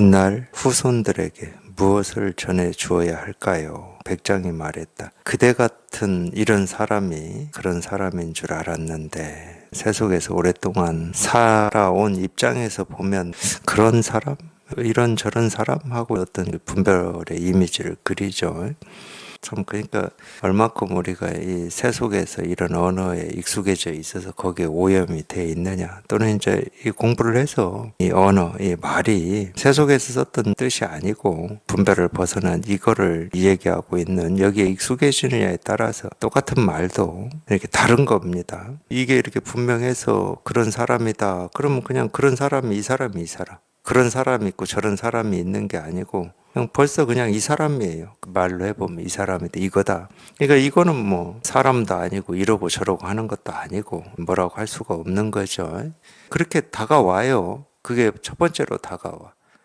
뒷날 후손들에게 무엇을 전해 주어야 할까요? 백장이 말했다. 그대 같은 이런 사람이 그런 사람인 줄 알았는데 세속에서 오랫동안 살아온 입장에서 보면 그런 사람? 이런 저런 사람하고 어떤 분별의 이미지를 그리죠. 참 그러니까 얼마큼 우리가 이 세속에서 이런 언어에 익숙해져 있어서 거기에 오염이 돼 있느냐 또는 이제 이 공부를 해서 이 언어 이 말이 세속에서 썼던 뜻이 아니고 분별을 벗어난 이거를 얘기하고 있는 여기에 익숙해지느냐에 따라서 똑같은 말도 이렇게 다른 겁니다 이게 이렇게 분명해서 그런 사람이다 그러면 그냥 그런 사람이 이 사람이 이 사람 그런 사람이 있고 저런 사람이 있는 게 아니고 그냥 벌써 그냥 이 사람이에요. 그 말로 해보면 이 사람이다 이거다. 그러니까 이거는 뭐 사람도 아니고 이러고 저러고 하는 것도 아니고 뭐라고 할 수가 없는 거죠. 그렇게 다가와요. 그게 첫 번째로 다가와.